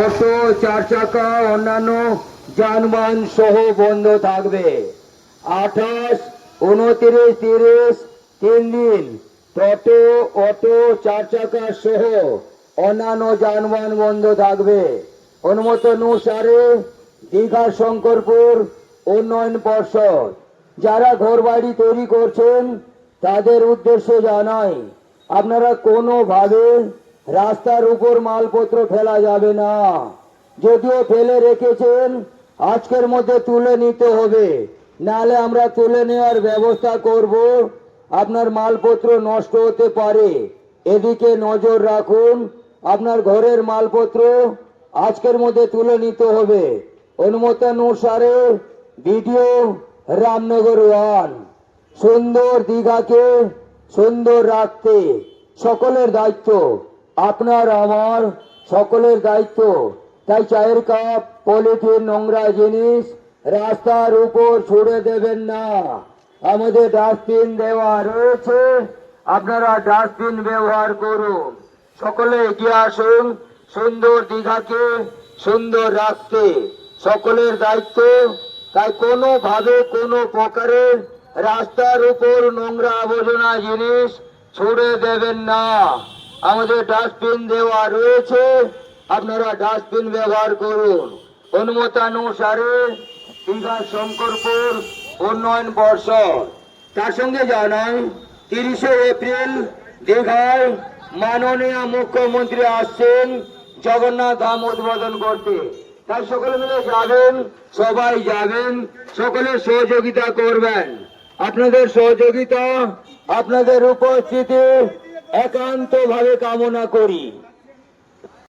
Auto চার চাকা অন্যান্য যানবাহন সহ বন্ধ থাকবে। আঠাশ, উনত্রিশ, তিরিশ, তিন দিন টোটো, অটো চার চাকা সহ অন্যান্য যানবাহন বন্ধ থাকবে। অনুমোদন অনুসারে দীঘা, শঙ্করপুর উন্নয়ন পর্ষদ। যারা ঘরবাড়ি তৈরি করছেন, তাদের উদ্দেশ্য জানাই, আপনারা কোনোভাবে রাস্তার উপর মালপত্র ফেলা যাবে না। যদিও ফেলে রেখেছেন, আজকের মধ্যে তুলে নিতে হবে। নাহলে আমরা তুলে নেওয়ার ব্যবস্থা করব। আপনার মালপত্র নষ্ট হতে পারে। এদিকে নজর রাখুন, আপনার ঘরের মালপত্র আজকের মধ্যে তুলে নিতে হবে। অনুমোদন অনুসারে ভিডিও রামনগর ওয়ান। সুন্দর দীঘাকে সুন্দর রাখতে সকলের দায়িত্ব। আপনার আমার সকলের দায়িত্ব। তাই চায়ের কাপ, পলিথিন, নোংরা জিনিস রাস্তার উপর ছুড়ে দেবেন না। আমাদের ডাস্টবিন দেওয়া রয়েছে। আপনারা ডাস্টবিন ব্যবহার করুন। সকলে এগিয়ে আসুন। সুন্দর দীঘাকে, সুন্দর রাখতে সকলের দায়িত্ব। তাই কোনো ভাবে কোনো প্রকারের রাস্তার উপর নোংরা আবর্জনা জিনিস ছুড়ে দেবেন না। আমাদের ডাস্টবিন দেওয়া রয়েছে। আপনারা ডাস্টবিন ব্যবহার করুন। অনুমতানুসারে দীঘা শঙ্করপুর উন্নয়ন পর্ষদ। তার সঙ্গে জানাই, তিরিশে এপ্রিল দীঘায় মাননীয় মুখ্যমন্ত্রী আসছেন জগন্নাথ ধাম উদ্বোধন করতে। তাই সকলে মিলে যাবেন, সবাই যাবেন, সকলে সহযোগিতা করবেন। আপনাদের সহযোগিতা, আপনাদের উপস্থিতি একান্ত ভাবে কামনা করি।